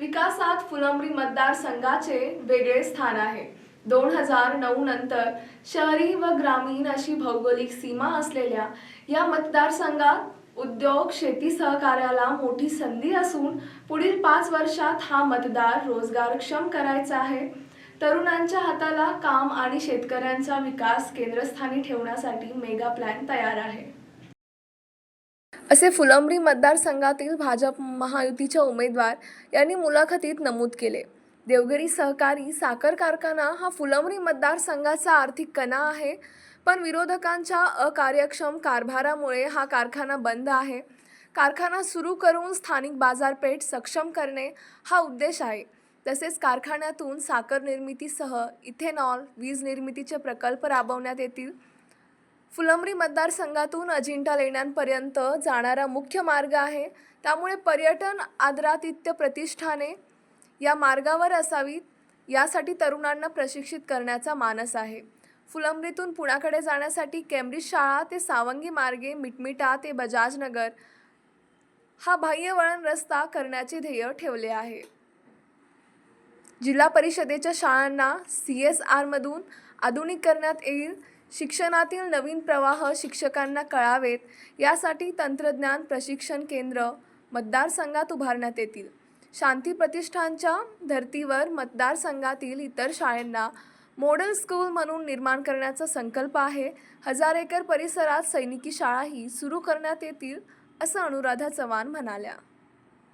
विकासात फुलंब्री मतदारसंघाचे वेगळे स्थान आहे. दोन हजार नऊ नंतर शहरी व ग्रामीण अशी भौगोलिक सीमा असलेल्या या मतदारसंघात उद्योग शेती सहकार्याला मोठी संधी असून पुढील पाच वर्षात हा मतदार रोजगारक्षम करायचा आहे. तरुणांच्या हाताला काम आणि शेतकऱ्यांचा विकास केंद्रस्थानी ठेवण्यासाठी मेगा प्लॅन तयार आहे. असे फुलंब्री मतदारसंघातील भाजप महायुतीच्या उमेदवार यांनी मुलाखतीत नमूद केले. देवगिरी सहकारी साखर कारखाना हा फुलंब्री मतदारसंघाचा आर्थिक कणा आहे पण विरोधकांच्या अकार्यक्षम कारभारामुळे हा कारखाना बंद आहे. कारखाना सुरू करून स्थानिक बाजारपेठ सक्षम करणे हा उद्देश आहे. तसेच कारखान्यातून साखर निर्मितीसह इथेनॉल वीज निर्मितीचे प्रकल्प राबवण्यात येतील. फुलंब्री मतदारसंघातून अजिंठा लेण्यांपर्यंत जाणारा मुख्य मार्ग आहे. त्यामुळे पर्यटन आदरातिथ्य प्रतिष्ठाने या मार्गावर असावीत यासाठी तरुणांना प्रशिक्षित करण्याचा मानस आहे. फुलंब्रीतून पुण्याकडे जाण्यासाठी केम्ब्रिज शाळा ते सावंगी मार्गे मिटमिटा ते बजाजनगर हा बाह्य वळण रस्ता करण्याचे ध्येय ठेवले आहे. जिल्हा परिषदेच्या शाळांना सी एस आरमधून आधुनिक करण्यात येईल शिक्षणातील नवीन प्रवाह शिक्षकांना कळावेत यासाठी तंत्रज्ञान प्रशिक्षण केंद्र मतदारसंघात उभारण्यात येतील. शांती प्रतिष्ठानच्या धर्तीवर मतदारसंघातील इतर शाळांना मॉडेल स्कूल म्हणून निर्माण करण्याचा संकल्प आहे. हजार एकर परिसरात सैनिकी शाळाही सुरू करण्यात येतील असं अनुराधा चव्हाण म्हणाल्या.